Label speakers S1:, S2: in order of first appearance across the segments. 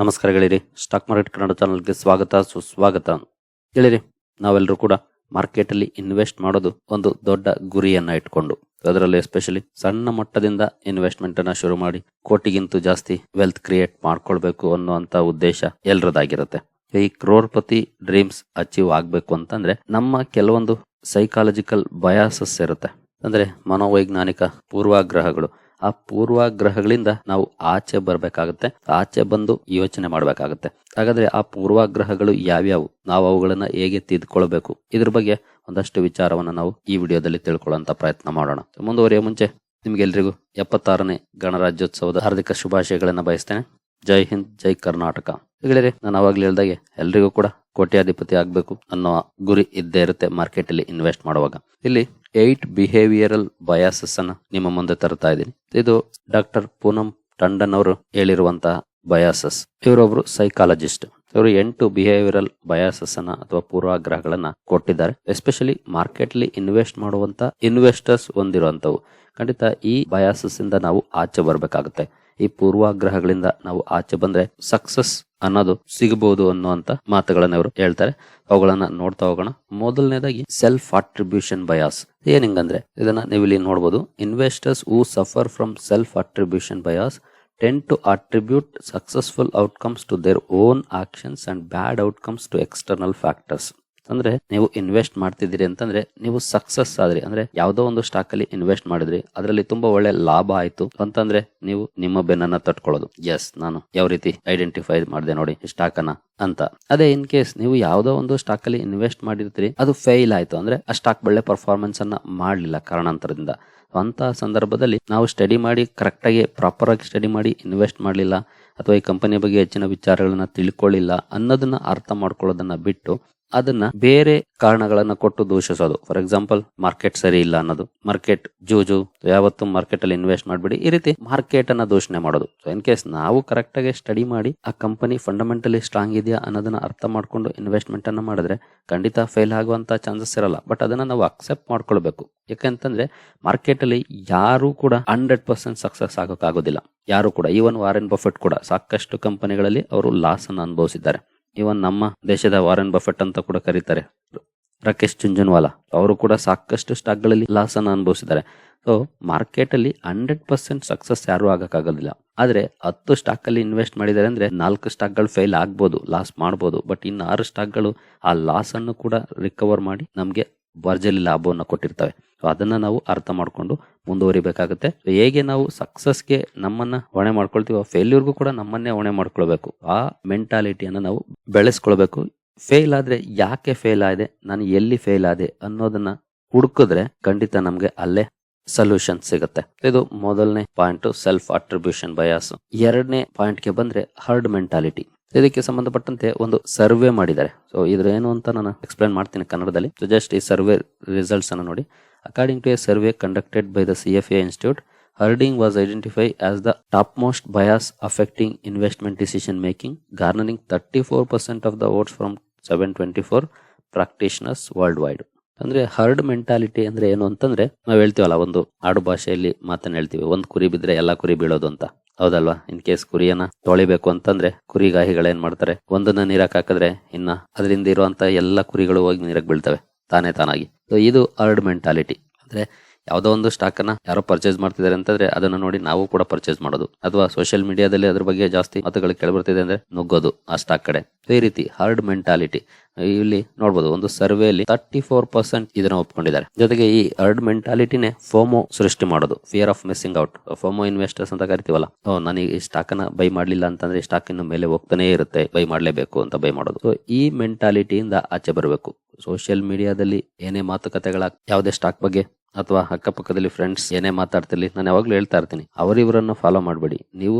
S1: ನಮಸ್ಕಾರ ಗೆಳೆಯರಿ. Stock market Kannada ಚಾನಲ್ಗೆ ಸ್ವಾಗತ, ಸುಸ್ವಾಗತ. ಗೆಳೆಯರಿ, ನಾವೆಲ್ಲರೂ ಕೂಡ ಮಾರ್ಕೆಟ್ ಅಲ್ಲಿ ಇನ್ವೆಸ್ಟ್ ಮಾಡೋದು ಒಂದು ದೊಡ್ಡ ಗುರಿಯನ್ನ ಇಟ್ಕೊಂಡು, ಅದರಲ್ಲಿ ಎಸ್ಪೆಷಲಿ ಸಣ್ಣ ಮಟ್ಟದಿಂದ ಇನ್ವೆಸ್ಟ್ಮೆಂಟ್ ಅನ್ನ ಶುರು ಮಾಡಿ, ಕೋಟಿಗಿಂತ ಜಾಸ್ತಿ ವೆಲ್ತ್ ಕ್ರಿಯೇಟ್ ಮಾಡ್ಕೊಳ್ಬೇಕು ಅನ್ನುವಂತ ಉದ್ದೇಶ ಎಲ್ರದಾಗಿರುತ್ತೆ. ಈ ಕ್ರೋರ್ಪತಿ ಡ್ರೀಮ್ಸ್ ಅಚೀವ್ ಆಗ್ಬೇಕು ಅಂತಂದ್ರೆ ನಮ್ಮ ಕೆಲವೊಂದು ಸೈಕಾಲಜಿಕಲ್ ಬಯಾಸಸ್ ಇರುತ್ತೆ. ಅಂದ್ರೆ ಮನೋವೈಜ್ಞಾನಿಕ ಪೂರ್ವಾಗ್ರಹಗಳು ಆ ಪೂರ್ವಾಗ್ರಹಗಳಿಂದ ನಾವು ಆಚೆ ಬರಬೇಕಾಗುತ್ತೆ, ಆಚೆ ಬಂದು ಯೋಚನೆ ಮಾಡಬೇಕಾಗುತ್ತೆ. ಹಾಗಾದ್ರೆ ಆ ಪೂರ್ವಾಗ್ರಹಗಳು ಯಾವ್ಯಾವು? ನಾವು ಅವುಗಳನ್ನ ಹೇಗೆ ತಿದ್ಕೊಳ್ಬೇಕು? ಇದ್ರ ಬಗ್ಗೆ ಒಂದಷ್ಟು ವಿಚಾರವನ್ನ ನಾವು ಈ ವಿಡಿಯೋದಲ್ಲಿ ತಿಳ್ಕೊಳ್ಳುವಂತ ಪ್ರಯತ್ನ ಮಾಡೋಣ. ಮುಂದುವರಿಯೋ ಮುಂಚೆ ನಿಮ್ಗೆಲ್ರಿಗೂ ಎಪ್ಪತ್ತಾರನೇ ಗಣರಾಜ್ಯೋತ್ಸವದ ಹಾರ್ದಿಕ ಶುಭಾಶಯಗಳನ್ನ ಬಯಸ್ತೇನೆ. ಜೈ ಹಿಂದ್, ಜೈ ಕರ್ನಾಟಕ. ಹೇಳಿರಿ ನಾನು ಅವಾಗಲೇ ಹೇಳ್ದಾಗೆ ಎಲ್ರಿಗೂ ಕೂಡ ಕೋಟ್ಯಾಧಿಪತಿ ಆಗಬೇಕು ಅನ್ನೋ ಗುರಿ ಇದ್ದೇ ಇರುತ್ತೆ ಮಾರ್ಕೆಟ್ ಅಲ್ಲಿ ಇನ್ವೆಸ್ಟ್ ಮಾಡುವಾಗ. ಇಲ್ಲಿ ಏಟ್ ಬಿಹೇವಿಯರಲ್ ಬಯಾಸಸ್ ಅನ್ನ ನಿಮ್ಮ ಮುಂದೆ ತರ್ತಾ ಇದ್ದೀನಿ. ಇದು ಡಾಕ್ಟರ್ ಪೂನಂ ಟಂಡನ್ ಅವರು ಹೇಳಿರುವಂತಹ ಬಯಾಸಸ್ ಇವರೊಬ್ರು ಸೈಕಾಲಜಿಸ್ಟ್ ಇವರು ಎಂಟು ಬಿಹೇವಿಯರಲ್ ಬಯಾಸಸ್ ಅನ್ನ ಅಥವಾ ಪೂರ್ವಾಗ್ರಹಗಳನ್ನ ಕೊಟ್ಟಿದ್ದಾರೆ. ಎಸ್ಪೆಷಲಿ ಮಾರ್ಕೆಟ್ ಅಲ್ಲಿ ಇನ್ವೆಸ್ಟ್ ಮಾಡುವಂತ ಇನ್ವೆಸ್ಟರ್ಸ್ ಹೊಂದಿರುವಂತವು ಖಂಡಿತ ಈ ಬಯಾಸಸ್ ಇಂದ ನಾವು ಆಚೆ ಬರಬೇಕಾಗುತ್ತೆ. ಈ ಪೂರ್ವಾಗ್ರಹಗಳಿಂದ ನಾವು ಆಚೆ ಬಂದ್ರೆ ಸಕ್ಸಸ್ ಅನ್ನೋದು ಸಿಗಬಹುದು ಅನ್ನುವಂತ ಮಾತುಗಳನ್ನ ಅವರು ಹೇಳ್ತಾರೆ. ಅವುಗಳನ್ನ ನೋಡ್ತಾ ಹೋಗೋಣ. ಮೊದಲನೇದಾಗಿ ಸೆಲ್ಫ್ ಅಟ್ರಿಬ್ಯೂಷನ್ ಬಯಾಸ್ ಏನ್ ಹಿಂಗಂದ್ರೆ, ಇದನ್ನ ನೀವು ಇಲ್ಲಿ ನೋಡಬಹುದು investors who suffer from self attribution bias tend to attribute successful outcomes to their own actions and bad outcomes to external factors ಅಂದ್ರೆ ನೀವು ಇನ್ವೆಸ್ಟ್ ಮಾಡ್ತಿದ್ದೀರಿ ಅಂತಂದ್ರೆ ನೀವು ಸಕ್ಸಸ್ ಆದ್ರಿ. ಅಂದ್ರೆ ಯಾವ್ದೋ ಒಂದು ಸ್ಟಾಕ್ ಅಲ್ಲಿ ಇನ್ವೆಸ್ಟ್ ಮಾಡಿದ್ರಿ. ಅದರಲ್ಲಿ ತುಂಬಾ ಒಳ್ಳೆ ಲಾಭ ಆಯ್ತು. ಅಂತಂದ್ರೆ ನೀವು ನಿಮ್ಮ ಬೆನ್ನನ್ನ ತಟ್ಕೊಳ್ಳೋದು. ಎಸ್ ನಾನು ಯಾವ ರೀತಿ ಐಡೆಂಟಿಫೈ ಮಾಡಿದೆ ನೋಡಿ ಸ್ಟಾಕ್ ಅನ್ನ ಅಂತ. ಅದೇ ಇನ್ ಕೇಸ್ ನೀವು ಯಾವ್ದೋ ಒಂದು ಸ್ಟಾಕ್ ಅಲ್ಲಿ ಇನ್ವೆಸ್ಟ್ ಮಾಡಿರ್ತೀರಿ ಅದು ಫೇಲ್ ಆಯ್ತು. ಅಂದ್ರೆ ಆ ಸ್ಟಾಕ್ ಒಳ್ಳೆ ಪರ್ಫಾರ್ಮೆನ್ಸ್ ಅನ್ನ ಮಾಡಲಿಲ್ಲ ಕಾರಣಾಂತರದಿಂದ. ಅಂತ ಸಂದರ್ಭದಲ್ಲಿ ನಾವು ಸ್ಟಡಿ ಮಾಡಿ ಕರೆಕ್ಟ್ ಆಗಿ ಪ್ರಾಪರ್ ಆಗಿ ಸ್ಟಡಿ ಮಾಡಿ, ಇನ್ವೆಸ್ಟ್ ಮಾಡಲಿಲ್ಲ, ಅಥವಾ ಈ ಕಂಪನಿಯ ಬಗ್ಗೆ ಹೆಚ್ಚಿನ ವಿಚಾರಗಳನ್ನ ತಿಳ್ಕೊಳ್ಳಿಲ್ಲ ಅನ್ನೋದನ್ನ ಅರ್ಥ ಮಾಡ್ಕೊಳ್ಳೋದನ್ನ ಬಿಟ್ಟು ಅದನ್ನ ಬೇರೆ ಕಾರಣಗಳನ್ನ ಕೊಟ್ಟು ದೂಷಿಸೋದು. ಫಾರ್ ಎಕ್ಸಾಂಪಲ್ ಮಾರ್ಕೆಟ್ ಸರಿ ಇಲ್ಲ ಅನ್ನೋದು. ಮಾರ್ಕೆಟ್ ಜೂಜು, ಯಾವತ್ತು ಮಾರ್ಕೆಟ್ ಅಲ್ಲಿ ಇನ್ವೆಸ್ಟ್ ಮಾಡ್ಬಿಡಿ. ಈ ರೀತಿ ಮಾರ್ಕೆಟ್ ಅನ್ನ ದೂಷಣೆ ಮಾಡೋದು. ಸೊ ಇನ್ ಕೇಸ್ ನಾವು ಕರೆಕ್ಟ್ ಆಗಿ ಸ್ಟಡಿ ಮಾಡಿ, ಆ ಕಂಪನಿ ಫಂಡಮೆಂಟಲಿ ಸ್ಟ್ರಾಂಗ್ ಇದೆಯಾ ಅನ್ನೋದನ್ನ ಅರ್ಥ ಮಾಡ್ಕೊಂಡು ಇನ್ವೆಸ್ಟ್ಮೆಂಟ್ ಅನ್ನ ಮಾಡಿದ್ರೆ ಖಂಡಿತ ಫೇಲ್ ಆಗುವಂತ ಚಾನ್ಸಸ್ ಇರಲ್ಲ. ಬಟ್ ಅದನ್ನ ನಾವು ಅಕ್ಸೆಪ್ಟ್ ಮಾಡ್ಕೊಳ್ಬೇಕು. ಯಾಕಂತಂದ್ರೆ ಮಾರ್ಕೆಟ್ ಅಲ್ಲಿ ಯಾರು ಕೂಡ ಹಂಡ್ರೆಡ್ ಪರ್ಸೆಂಟ್ ಸಕ್ಸಸ್ ಆಗೋಕ್ಕಾಗೋದಿಲ್ಲ. ಯಾರು ಕೂಡ ಈವನ್ ವಾರೆನ್ ಬಫೆಟ್ ಕೂಡ ಸಾಕಷ್ಟು ಕಂಪನಿಗಳಲ್ಲಿ ಅವರು ಲಾಸ್ ಅನ್ನು ಅನುಭವಿಸಿದ್ದಾರೆ. ಇವನ್ ನಮ್ಮ ದೇಶದ ವಾರನ್ ಬಫೆಟ್ ಅಂತ ಕೂಡ ಕರೀತಾರೆ. ರಾಕೇಶ್ ಚುಂಜನ್ವಾಲಾ. ಅವರು ಕೂಡ ಸಾಕಷ್ಟು ಸ್ಟಾಕ್ಗಳಲ್ಲಿ ಲಾಸ್ ಅನ್ನು ಅನುಭವಿಸಿದ್ದಾರೆ. ಸೊ ಮಾರ್ಕೆಟ್ ಅಲ್ಲಿ ಹಂಡ್ರೆಡ್ ಪರ್ಸೆಂಟ್ ಸಕ್ಸಸ್ ಯಾರು ಆಗಕ್ಕಾಗೋದಿಲ್ಲ. ಆದ್ರೆ ಹತ್ತು ಸ್ಟಾಕ್ ಅಲ್ಲಿ ಇನ್ವೆಸ್ಟ್ ಮಾಡಿದ್ದಾರೆ ಅಂದ್ರೆ ನಾಲ್ಕು ಸ್ಟಾಕ್ಗಳು ಫೇಲ್ ಆಗ್ಬೋದು, ಲಾಸ್ ಮಾಡ್ಬೋದು. ಬಟ್ ಇನ್ನು ಆರು ಸ್ಟಾಕ್ಗಳು ಆ ಲಾಸ್ ಅನ್ನು ಕೂಡ ರಿಕವರ್ ಮಾಡಿ ನಮ್ಗೆ ಭರ್ಜಲಿ ಲಾಭವನ್ನು ಕೊಟ್ಟಿರ್ತವೆ. ಅದನ್ನ ನಾವು ಅರ್ಥ ಮಾಡಿಕೊಂಡು ಮುಂದುವರಿಬೇಕಾಗುತ್ತೆ. ಹೇಗೆ ನಾವು ಸಕ್ಸಸ್ಗೆ ನಮ್ಮನ್ನ ಹೊಣೆ ಮಾಡ್ಕೊಳ್ತೀವೋ ಫೇಲ್ಯೂರ್ಗೂ ಕೂಡ ನಮ್ಮನ್ನೇ ಹೊಣೆ ಮಾಡ್ಕೊಳ್ಬೇಕು. ಆ ಮೆಂಟಾಲಿಟಿಯನ್ನು ನಾವು ಬೆಳೆಸ್ಕೊಳ್ಬೇಕು. ಫೇಲ್ ಆದ್ರೆ ಯಾಕೆ ಫೇಲ್ ಆದೆ, ನಾನು ಎಲ್ಲಿ ಫೇಲ್ ಆದೆ ಅನ್ನೋದನ್ನ ಹುಡುಕಿದ್ರೆ ಖಂಡಿತ ನಮಗೆ ಅಲ್ಲೇ ಸೊಲ್ಯೂಷನ್ ಸಿಗುತ್ತೆ. ಇದು ಮೊದಲನೇ ಪಾಯಿಂಟ್ ಸೆಲ್ಫ್ ಅಟ್ರಿಬ್ಯೂಷನ್ ಬಯಾಸ್ ಎರಡನೇ ಪಾಯಿಂಟ್ಗೆ ಬಂದ್ರೆ ಹರ್ಡ್ ಮೆಂಟಾಲಿಟಿ ಇದಕ್ಕೆ ಸಂಬಂಧಪಟ್ಟಂತೆ ಒಂದು ಸರ್ವೆ ಮಾಡಿದ್ದಾರೆ. ಸೊ ಇದ್ರ ಏನು ಅಂತ ನಾನು ಎಕ್ಸ್ಪ್ಲೈನ್ ಮಾಡ್ತೀನಿ ಕನ್ನಡದಲ್ಲಿ. ಸೊ ಜಸ್ಟ್ ಈ ಸರ್ವೆ ರಿಸಲ್ಟ್ಸ್ ಅನ್ನು ನೋಡಿ. According C F A institute herding was identify as the top most bias affecting investment decision making garnering thirty four percent of the votes from seven twenty four practitioners worldwide ಅಂದ್ರೆ herd mentality ಅಂದ್ರೆ ಏನು ಅಂತಂದ್ರೆ ನಾವ್ ಹೇಳ್ತೀವಲ್ಲ, ಒಂದು ಆಡು ಭಾಷೆಯಲ್ಲಿ ಮಾತನ್ನ ಹೇಳ್ತೀವಿ, ಒಂದ್ ಕುರಿ ಬಿದ್ರೆ ಎಲ್ಲಾ ಕುರಿ ಬೀಳೋದು ಅಂತ. ಹೌದಲ್ವಾ? ಇನ್ ಕೇಸ್ ಕುರಿಯನ್ನ ತೊಳಿಬೇಕು ಅಂತಂದ್ರೆ ಕುರಿಗಾಹಿಗಳು ಏನ್ ಮಾಡ್ತಾರೆ, ಒಂದನ್ನ ನೀರಕ್ ಹಾಕಿದ್ರೆ ಇನ್ನ ಅದರಿಂದ ಇರುವಂತ ಎಲ್ಲಾ ಕುರಿಗಳು ಹೋಗಿ ನೀರಕ್ ಬೀಳ್ತವೆ. ತಾನೇ ತಾನಾಗಿ. ಸೊ ಇದು ಅರ್ಡ್ ಮೆಂಟಾಲಿಟಿ ಅಂದ್ರೆ ಯಾವುದೋ ಒಂದು ಸ್ಟಾಕ್ ಅನ್ನ ಯಾರೋ ಪರ್ಚೇಸ್ ಮಾಡ್ತಿದ್ದಾರೆ ಅಂತಂದ್ರೆ ಅದನ್ನ ನೋಡಿ ನಾವು ಕೂಡ ಪರ್ಚೇಸ್ ಮಾಡೋದು. ಅಥವಾ ಸೋಷಿಯಲ್ ಮೀಡಿಯಾದಲ್ಲಿ ಅದ್ರ ಬಗ್ಗೆ ಜಾಸ್ತಿ ಮಾತುಗಳು ಕೇಳಬರ್ತಿದೆ ಅಂದ್ರೆ ನುಗ್ಗೋದು ಆ ಸ್ಟಾಕ್ ಕಡೆ. ಈ ರೀತಿ ಹಾರ್ಡ್ ಮೆಂಟಾಲಿಟಿ ಇಲ್ಲಿ ನೋಡಬಹುದು ಒಂದು ಸರ್ವೆಯಲ್ಲಿ ತರ್ಟಿ ಫೋರ್ ಪರ್ಸೆಂಟ್ ಇದನ್ನ ಒಪ್ಕೊಂಡಿದ್ದಾರೆ. ಜೊತೆಗೆ ಈ ಹರ್ಡ್ ಮೆಂಟಾಲಿಟಿನೇ ಫೋಮೋ ಸೃಷ್ಟಿ ಮಾಡೋದು. Fear of missing out FOMO investors ಅಂತ ಕರಿತೀವಲ್ಲ ನಾನು ಈ ಸ್ಟಾಕ್ ಅನ್ನ ಬೈ ಮಾಡ್ಲಿಲ್ಲ ಅಂತಂದ್ರೆ ಸ್ಟಾಕ್ ಇನ್ನು ಮೇಲೆ ಹೋಗ್ತಾನೆ ಇರುತ್ತೆ ಬೈ ಮಾಡ್ಲೇಬೇಕು ಅಂತ ಬೈ ಮಾಡೋದು. ಸೊ ಈ ಮೆಂಟಾಲಿಟಿಯಿಂದ ಆಚೆ ಬರಬೇಕು. ಸೋಷಿಯಲ್ ಮೀಡಿಯಾದಲ್ಲಿ ಏನೇ ಮಾತುಕತೆಗಳ ಯಾವುದೇ ಸ್ಟಾಕ್ ಬಗ್ಗೆ ಅಥವಾ ಅಕ್ಕಪಕ್ಕದಲ್ಲಿ ಫ್ರೆಂಡ್ಸ್ ಏನೇ ಮಾತಾಡ್ತಿರ್ಲಿ, ನಾನು ಯಾವಾಗಲೂ ಹೇಳ್ತಾ ಇರ್ತೀನಿ, ಅವರಿವರನ್ನು ಫಾಲೋ ಮಾಡಬೇಡಿ. ನೀವು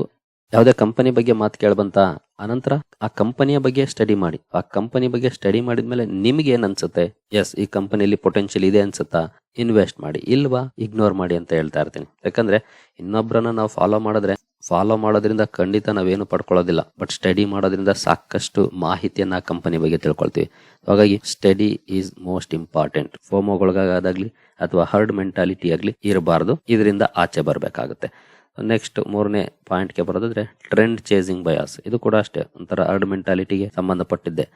S1: ಯಾವುದೇ ಕಂಪನಿ ಬಗ್ಗೆ ಮಾತು ಕೇಳಬಂತ ಅನಂತರ ಆ ಕಂಪನಿಯ ಬಗ್ಗೆ ಸ್ಟಡಿ ಮಾಡಿ. ಆ ಕಂಪನಿ ಬಗ್ಗೆ ಸ್ಟಡಿ ಮಾಡಿದ್ಮೇಲೆ ನಿಮ್ಗೆ ಏನ್ ಅನ್ಸುತ್ತೆ? ಎಸ್ ಈ ಕಂಪನಿಯಲ್ಲಿ ಪೊಟೆನ್ಷಿಯಲ್ ಇದೆ ಅನ್ಸುತ್ತಾ? ಇನ್ವೆಸ್ಟ್ ಮಾಡಿ. ಇಲ್ವಾ? ಇಗ್ನೋರ್ ಮಾಡಿ ಅಂತ ಹೇಳ್ತಾ ಇರ್ತೀನಿ. ಯಾಕಂದ್ರೆ ಇನ್ನೊಬ್ಬರನ್ನ ನಾವು ಫಾಲೋ ಮಾಡಿದ್ರೆ ಫಾಲೋ ಮಾಡೋದ್ರಿಂದ ಖಂಡಿತ ನಾವೇನು ಪಡ್ಕೊಳ್ಳೋದಿಲ್ಲ. ಬಟ್ ಸ್ಟಡಿ ಮಾಡೋದ್ರಿಂದ ಸಾಕಷ್ಟು ಮಾಹಿತಿಯನ್ನ ಕಂಪನಿ ಬಗ್ಗೆ ತಿಳ್ಕೊಳ್ತೀವಿ. ಹಾಗಾಗಿ ಸ್ಟಡಿ ಈಸ್ ಮೋಸ್ಟ್ ಇಂಪಾರ್ಟೆಂಟ್ ಫೋಮೋಗೊಳಗಾದಾಗ್ಲಿ ಅಥವಾ ಹರ್ಡ್ ಮೆಂಟಾಲಿಟಿ ಆಗಲಿ ಇರಬಾರ್ದು. ಇದರಿಂದ ಆಚೆ ಬರಬೇಕಾಗುತ್ತೆ. ನೆಕ್ಸ್ಟ್ ಮೂರನೇ ಪಾಯಿಂಟ್ಗೆ ಬರೋದಾದ್ರೆ ಟ್ರೆಂಡ್ ಚೇಸಿಂಗ್ ಬಯಾಸ್ ಇದು ಕೂಡ ಅಷ್ಟೇ, ಒಂಥರ ಹರ್ಡ್ ಮೆಂಟಾಲಿಟಿಗೆ ಸಂಬಂಧಪಟ್ಟಿದ್ದೆ.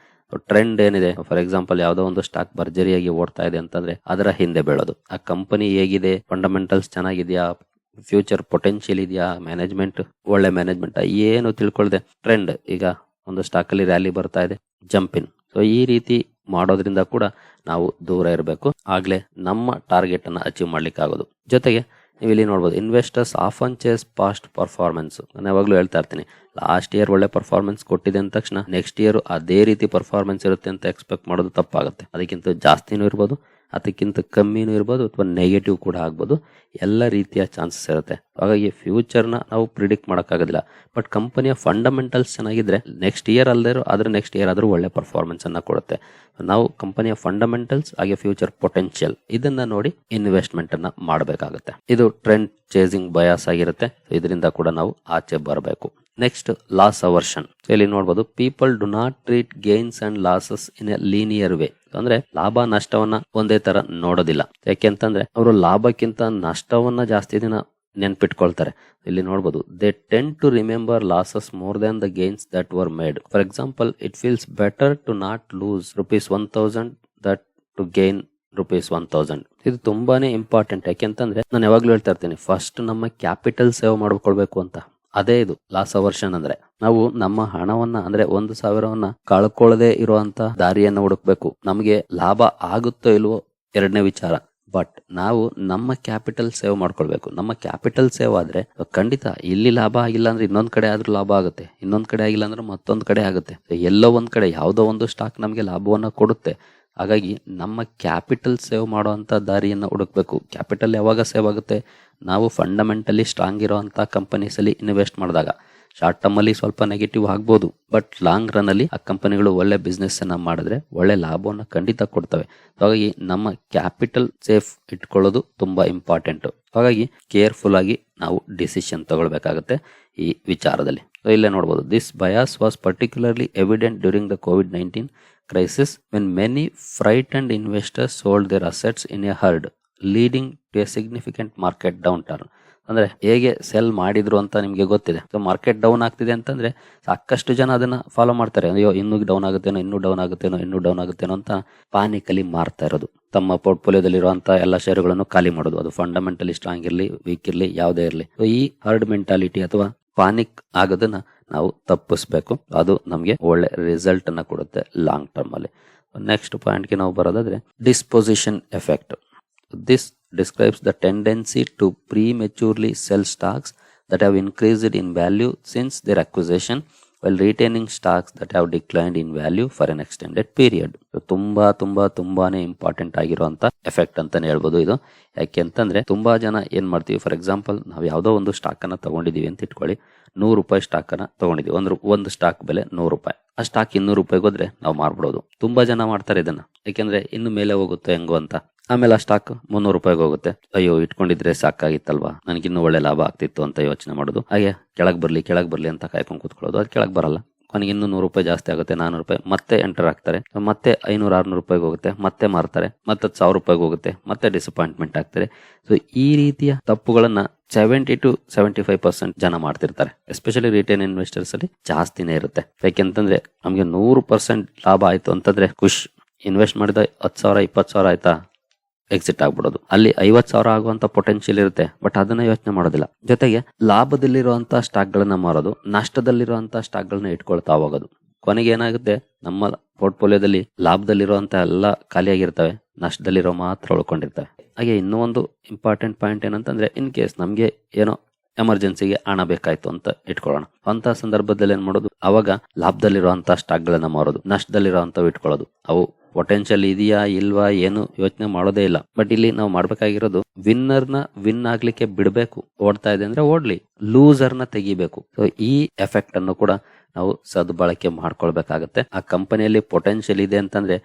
S1: ಟ್ರೆಂಡ್ ಏನಿದೆ? ಫಾರ್ ಎಕ್ಸಾಂಪಲ್ ಯಾವುದೋ ಒಂದು ಸ್ಟಾಕ್ ಭರ್ಜರಿಯಾಗಿ ಓಡ್ತಾ ಇದೆ ಅಂತಂದ್ರೆ ಅದರ ಹಿಂದೆ ಬೀಳೋದು. ಆ ಕಂಪನಿ ಹೇಗಿದೆ? ಫಂಡಮೆಂಟಲ್ಸ್ ಚೆನ್ನಾಗಿದೆಯಾ? ಫ್ಯೂಚರ್ ಪೊಟೆನ್ಷಿಯಲ್ ಇದೆಯಾ? ಮ್ಯಾನೇಜ್ಮೆಂಟ್ ಒಳ್ಳೆ ಮ್ಯಾನೇಜ್ಮೆಂಟ್ ಏನು ತಿಳ್ಕೊಳ್ದೆ. ಟ್ರೆಂಡ್ ಈಗ ಒಂದು ಸ್ಟಾಕ್ ಅಲ್ಲಿ ರ್ಯಾಲಿ ಬರ್ತಾ ಇದೆ. ಜಂಪ್ ಇನ್ ಸೊ ಈ ರೀತಿ ಮಾಡೋದ್ರಿಂದ ಕೂಡ ನಾವು ದೂರ ಇರಬೇಕು. ಆಗ್ಲೇ ನಮ್ಮ ಟಾರ್ಗೆಟ್ ಅನ್ನ ಅಚೀವ್ ಮಾಡ್ಲಿಕ್ಕೆ ಆಗೋದು ಜೊತೆಗೆ ನೀವು ಇಲ್ಲಿ ನೋಡ್ಬೋದು investors often chase past performance ನಾನು ಯಾವಾಗಲೂ ಹೇಳ್ತಾ ಇರ್ತೀನಿ ಲಾಸ್ಟ್ ಇಯರ್ ಒಳ್ಳೆ ಪರ್ಫಾರ್ಮೆನ್ಸ್ ಕೊಟ್ಟಿದೆ ಅಂದ ತಕ್ಷಣ ನೆಕ್ಸ್ಟ್ ಇಯರ್ ಅದೇ ರೀತಿ ಪರ್ಫಾರ್ಮೆನ್ಸ್ ಇರುತ್ತೆ ಅಂತ ಎಕ್ಸ್ಪೆಕ್ಟ್ ಮಾಡೋದು ತಪ್ಪಾಗುತ್ತೆ. ಅದಕ್ಕಿಂತ ಜಾಸ್ತಿನೂ ಇರ್ಬೋದು ಅದಕ್ಕಿಂತ ಕಮ್ಮಿನೂ ಇರ್ಬೋದು ಅಥವಾ ನೆಗೆಟಿವ್ ಕೂಡ ಆಗ್ಬೋದು. ಎಲ್ಲ ರೀತಿಯ ಚಾನ್ಸಸ್ ಇರುತ್ತೆ. ಹಾಗಾಗಿ ಫ್ಯೂಚರ್ನ ನಾವು ಪ್ರಿಡಿಕ್ಟ್ ಮಾಡೋಕ್ಕಾಗೋದಿಲ್ಲ. ಬಟ್ ಕಂಪನಿಯ ಫಂಡಮೆಂಟಲ್ಸ್ ಚೆನ್ನಾಗಿದ್ರೆ ನೆಕ್ಸ್ಟ್ ಇಯರ್ ಅಲ್ಲದೆ ಆದರೆ ನೆಕ್ಸ್ಟ್ ಇಯರ್ ಆದರೂ ಒಳ್ಳೆ ಪರ್ಫಾರ್ಮೆನ್ಸನ್ನು ಕೊಡುತ್ತೆ. ನಾವು ಕಂಪನಿಯ ಫಂಡಮೆಂಟಲ್ಸ್ ಹಾಗೆ ಫ್ಯೂಚರ್ ಪೊಟೆನ್ಷಿಯಲ್ ಇದನ್ನ ನೋಡಿ ಇನ್ವೆಸ್ಟ್ಮೆಂಟ್ ಅನ್ನ ಮಾಡಬೇಕಾಗುತ್ತೆ. ಇದು ಟ್ರೆಂಡ್ ಚೇಸಿಂಗ್ ಬಯಾಸ್ ಆಗಿರುತ್ತೆ. ಇದರಿಂದ ಕೂಡ ನಾವು ಆಚೆ ಬರಬೇಕು. ನೆಕ್ಸ್ಟ್ ಲಾಸ್ ಅವರ್ಷನ್ ಇಲ್ಲಿ ನೋಡಬಹುದು people do not treat gains and losses in a linear way ಅಂದ್ರೆ ಲಾಭ ನಷ್ಟವನ್ನ ಒಂದೇ ತರ ನೋಡೋದಿಲ್ಲ. ಯಾಕೆಂತಂದ್ರೆ, ಅವರು ಲಾಭಕ್ಕಿಂತ ನಷ್ಟವನ್ನ ಜಾಸ್ತಿ ದಿನ ನೆನ್ಪಿಟ್ಕೊಳ್ತಾರೆ. ಇಲ್ಲಿ ನೋಡಬಹುದು they tend to remember losses more than the gains that were made for example it feels better to not lose rupees one thousand that to gain rupees one thousand ಇದು ತುಂಬಾನೇ ಇಂಪಾರ್ಟೆಂಟ್ ಯಾಕೆಂತಂದ್ರೆ, ನಾನು ಯಾವಾಗ್ಲೂ ಹೇಳ್ತಾ ಇರ್ತೀನಿ ಫಸ್ಟ್ ನಮ್ಮ capital save ಮಾಡ್ಕೊಳ್ಬೇಕು ಅಂತ. ಅದೇ ಇದು, ಲಾಸ್ ಅವರ್ಷನ್ ಅಂದ್ರೆ. ನಾವು ನಮ್ಮ ಹಣವನ್ನ ಅಂದ್ರೆ ಒಂದು ಸಾವಿರವನ್ನ ಕಳ್ಕೊಳ್ಳದೆ ಇರುವಂತ ದಾರಿಯನ್ನು ಹುಡುಕ್ಬೇಕು. ನಮಗೆ ಲಾಭ ಆಗುತ್ತೋ ಇಲ್ವೋ ಎರಡನೇ ವಿಚಾರ. ಬಟ್ ನಾವು ನಮ್ಮ ಕ್ಯಾಪಿಟಲ್ ಸೇವ್ ಮಾಡ್ಕೊಳ್ಬೇಕು. ನಮ್ಮ ಕ್ಯಾಪಿಟಲ್ ಸೇವ್ ಆದ್ರೆ ಖಂಡಿತ ಇಲ್ಲಿ ಲಾಭ ಆಗಿಲ್ಲ ಅಂದ್ರೆ ಇನ್ನೊಂದ್ ಕಡೆ ಆದ್ರೂ ಲಾಭ ಆಗುತ್ತೆ. ಇನ್ನೊಂದ್ ಕಡೆ ಆಗಿಲ್ಲ ಅಂದ್ರೆ ಮತ್ತೊಂದ್ ಕಡೆ ಆಗುತ್ತೆ. ಎಲ್ಲೋ ಒಂದ್ ಕಡೆ, ಯಾವುದೋ ಒಂದು ಸ್ಟಾಕ್ ನಮಗೆ ಲಾಭವನ್ನ ಕೊಡುತ್ತೆ. ಹಾಗಾಗಿ ನಮ್ಮ ಕ್ಯಾಪಿಟಲ್ ಸೇವ್ ಮಾಡುವಂತ ದಾರಿಯನ್ನು ಹುಡುಕಬೇಕು. ಕ್ಯಾಪಿಟಲ್ ಯಾವಾಗ ಸೇವ್ ಆಗುತ್ತೆ? ನಾವು ಫಂಡಮೆಂಟಲಿ ಸ್ಟ್ರಾಂಗ್ ಇರೋವಂಥ ಕಂಪನೀಸಲ್ಲಿ ಇನ್ವೆಸ್ಟ್ ಮಾಡಿದಾಗ. ಶಾರ್ಟ್ ಟರ್ಮ್ ಅಲ್ಲಿ ಸ್ವಲ್ಪ ನೆಗೆಟಿವ್ ಆಗ್ಬೋದು ಬಟ್ ಲಾಂಗ್ ರನ್ ಅಲ್ಲಿ ಆ ಕಂಪನಿಗಳು ಒಳ್ಳೆ ಬಿಸ್ನೆಸ್ಸನ್ನು ಮಾಡಿದ್ರೆ ಒಳ್ಳೆ ಲಾಭವನ್ನು ಖಂಡಿತ ಕೊಡ್ತವೆ. ಹಾಗಾಗಿ ನಮ್ಮ ಕ್ಯಾಪಿಟಲ್ ಸೇಫ್ ಇಟ್ಕೊಳ್ಳೋದು ತುಂಬಾ ಇಂಪಾರ್ಟೆಂಟ್ ಹಾಗಾಗಿ ಕೇರ್ಫುಲ್ ಆಗಿ ನಾವು ಡಿಸಿಷನ್ ತಗೊಳ್ಬೇಕಾಗತ್ತೆ ಈ ವಿಚಾರದಲ್ಲಿ. ಸೊ ಇಲ್ಲೇ ನೋಡ್ಬೋದು this bias was particularly evident during the COVID nineteen crisis when many frightened investors sold their assets in a herd, leading to a significant market downturn. ಅಂದ್ರೆ ಹೇಗೆ ಸೆಲ್ ಮಾಡಿದ್ರು ಅಂತ ನಿಮ್ಗೆ ಗೊತ್ತಿದೆ. ಸೊ ಮಾರ್ಕೆಟ್ ಡೌನ್ ಆಗ್ತಿದೆ ಅಂತಂದ್ರೆ ಸಾಕಷ್ಟು ಜನ ಅದನ್ನ ಫಾಲೋ ಮಾಡ್ತಾರೆ. ಅಯ್ಯೋ ಇನ್ನೂ ಡೌನ್ ಆಗುತ್ತೇನೋ ಇನ್ನೂ ಡೌನ್ ಆಗುತ್ತೇನೋ ಇನ್ನೂ ಡೌನ್ ಆಗುತ್ತೇನೋ ಅಂತ ಪಾನಿಕಲಿ ಮಾರ್ತಾ ಇರೋದು. ತಮ್ಮ ಪೋರ್ಟ್ಫೋಲಿಯೋದಲ್ಲಿರುವಂತಹ ಎಲ್ಲ ಷೇರುಗಳನ್ನು ಖಾಲಿ ಮಾಡೋದು. ಅದು ಫಂಡಮೆಂಟಲಿ ಸ್ಟ್ರಾಂಗ್ ಇರಲಿ ವೀಕ್ ಇರಲಿ ಯಾವುದೇ ಇರಲಿ. ಸೊ ಈ ಹರ್ಡ್ ಮೆಂಟಾಲಿಟಿ ಅಥವಾ ಪಾನಿಕ್ ಆಗೋದನ್ನ ನಾವು ತಪ್ಪಿಸ್ಬೇಕು. ಅದು ನಮಗೆ ಒಳ್ಳೆ ರಿಸಲ್ಟ್ ಅನ್ನ ಕೊಡುತ್ತೆ ಲಾಂಗ್ ಟರ್ಮ್ ಅಲ್ಲಿ. ನೆಕ್ಸ್ಟ್ ಪಾಯಿಂಟ್ಗೆ ನಾವು ಬರೋದಾದ್ರೆ disposition effect this describes the tendency to prematurely sell stocks that have increased in value since their acquisition. While retaining stocks that have declined in value for an extended period. ತುಂಬಾ ತುಂಬಾ, ತುಂಬಾನೇ important ಆಗಿರುವಂತ effect ಅಂತಾನೆ ಹೇಳ್ಬೋದು ಇದು. ಯಾಕೆ ಅಂತಂದ್ರೆ, ತುಂಬಾ ಜನ ಏನ್ ಮಾಡ್ತೀವಿ? ಫಾರ್ ಎಕ್ಸಾಂಪಲ್ ನಾವು ಯಾವ್ದೋ ಒಂದು ಸ್ಟಾಕ್ ಅನ್ನ ತಗೊಂಡಿದೀವಿ ಅಂತ ಇಟ್ಕೊಳ್ಳಿ. ನೂರು ರೂಪಾಯಿ ಸ್ಟಾಕ್ ಅನ್ನ ತಗೊಂಡಿದೀವಿ. ಒಂದು ಒಂದು ಸ್ಟಾಕ್ ಬೆಲೆ ನೂರು ರೂಪಾಯಿ. ಆ ಸ್ಟಾಕ್ ಇನ್ನೂರು ರೂಪಾಯಿಗೆ ಹೋದ್ರೆ ನಾವು ಮಾರ್ಬಿಡೋದು. ತುಂಬಾ ಜನ ಮಾಡ್ತಾರೆ ಇದನ್ನ. ಯಾಕೆಂದ್ರೆ, ಇನ್ನು ಮೇಲೆ ಹೋಗುತ್ತೆ ಹೆಂಗೋ ಅಂತ. ಆಮೇಲೆ ಆ ಸ್ಟಾಕ್ ಮುನ್ನೂರು ರೂಪಾಯಿಗೆ ಹೋಗುತ್ತೆ. ಅಯ್ಯೋ, ಇಟ್ಕೊಂಡಿದ್ರೆ ಸಾಕಾಗಿತ್ತಲ್ವಾ? ನನಗಿನ್ನೂ ಒಳ್ಳೆ ಲಾಭ ಆಗ್ತಿತ್ತು ಅಂತ ಯೋಚನೆ ಮಾಡೋದು. ಹಾಗೆ ಕೆಳಗೆ ಬರಲಿ ಕೆಳಗೆ ಬರಲಿ ಅಂತ ಕಾಯ್ಕೊಂಡು ಕೂತ್ಕೊಳ್ಳೋದು. ಅದು ಕೆಳಗೆ ಬರಲ್ಲ. ಕೊನೆಗೆ ಇನ್ನೂ ನೂರು ರೂಪಾಯಿ ಜಾಸ್ತಿ ಆಗುತ್ತೆ, ನಾನೂರು ರೂಪಾಯಿ. ಮತ್ತೆ ಎಂಟರ್ ಆಗ್ತಾರೆ. ಮತ್ತೆ ಐನೂರು, ಆರ್ನೂರು ರೂಪಾಯಿಗೆ ಹೋಗುತ್ತೆ. ಮತ್ತೆ ಮಾರ್ತಾರೆ. ಮತ್ತೆ ಸಾವಿರ ರೂಪಾಯಿಗೆ ಹೋಗುತ್ತೆ. ಮತ್ತೆ ಡಿಸಪಾಯಿಂಟ್ಮೆಂಟ್ ಆಗ್ತಾರೆ. ಸೊ ಈ ರೀತಿಯ ತಪ್ಪುಗಳನ್ನು seventy to seventy five percent ಜನ ಮಾಡ್ತಿರ್ತಾರೆ. ಎಸ್ಪೆಷಲಿ ರಿಟೇಲ್ ಇನ್ವೆಸ್ಟರ್ಸ್ ಅಲ್ಲಿ ಜಾಸ್ತಿನೇ ಇರುತ್ತೆ. ಯಾಕೆಂತಂದ್ರೆ ನಮಗೆ ನೂರು ಪರ್ಸೆಂಟ್ ಲಾಭ ಆಯಿತು ಅಂತಂದ್ರೆ ಖುಷ್. ಇನ್ವೆಸ್ಟ್ ಮಾಡಿದ ಹತ್ತು ಸಾವಿರ, ಇಪ್ಪತ್ತು ಸಾವಿರ ಆಯ್ತಾ? ಎಕ್ಸಿಟ್ ಆಗ್ಬಿಡೋದು. ಅಲ್ಲಿ ಐವತ್ ಸಾವಿರ ಆಗುವಂತ ಪೊಟೆನ್ಶಿಯಲ್ ಇರುತ್ತೆ ಬಟ್ ಅದನ್ನ ಯೋಚನೆ ಮಾಡೋದಿಲ್ಲ. ಜೊತೆಗೆ ಲಾಭದಲ್ಲಿರುವಂತ ಸ್ಟಾಕ್ ಗಳನ್ನ ಮಾರೋದು, ನಷ್ಟದಲ್ಲಿರುವಂತ ಸ್ಟಾಕ್ ಗಳನ್ನ ಇಟ್ಕೊಳ್ತಾ ಹೋಗೋದು. ಕೊನೆಗೆ ಏನಾಗುತ್ತೆ? ನಮ್ಮ ಪೋರ್ಟ್ಫೋಲಿಯೋದಲ್ಲಿ ಲಾಭದಲ್ಲಿರುವಂತ ಎಲ್ಲ ಖಾಲಿಯಾಗಿರ್ತವೆ, ನಷ್ಟದಲ್ಲಿರೋ ಮಾತ್ರ ಉಳ್ಕೊಂಡಿರ್ತವೆ. ಹಾಗೆ ಇನ್ನೂ ಇಂಪಾರ್ಟೆಂಟ್ ಪಾಯಿಂಟ್ ಏನಂತಂದ್ರೆ ಇನ್ ಕೇಸ್ ನಮ್ಗೆ ಏನೋ ಎಮರ್ಜೆನ್ಸಿಗೆ ಹಣ ಬೇಕಾಯ್ತು ಅಂತ ಇಟ್ಕೊಳ್ಳೋಣ. ಅಂತ ಸಂದರ್ಭದಲ್ಲಿ ಏನ್ ಮಾಡೋದು? ಅವಾಗ ಲಾಭದಲ್ಲಿರುವಂತ ಸ್ಟಾಕ್ ಗಳನ್ನ ಮಾರೋದು, ನಷ್ಟದಲ್ಲಿರುವಂತವು ಇಟ್ಕೊಳ್ಳೋದು. ಅವು ಪೊಟೆನ್ಶಿಯಲ್ ಇದೆಯಾ, ಇಲ್ವಾ, ಏನು ಯೋಚನೆ ಮಾಡೋದೇ ಇಲ್ಲ. ಬಟ್ ಇಲ್ಲಿ ನಾವು ಮಾಡ್ಬೇಕಾಗಿರೋದು ವಿನ್ನರ್ನ ವಿನ್ ಆಗ್ಲಿಕ್ಕೆ ಬಿಡಬೇಕು, ಓಡ್ತಾ ಇದೆ ಅಂದ್ರೆ ಓಡ್ಲಿ ಲೂಸರ್ನ ತೆಗಿಬೇಕು. ಸೊ ಈ ಎಫೆಕ್ಟ್ ಅನ್ನು ಕೂಡ ನಾವು ಸದ್ಬಳಕೆ ಮಾಡ್ಕೊಳ್ಬೇಕಾಗತ್ತೆ. ಆ ಕಂಪನಿಯಲ್ಲಿ ಪೊಟೆನ್ಷಿಯಲ್ ಇದೆ ಅಂತಂದ್ರೆ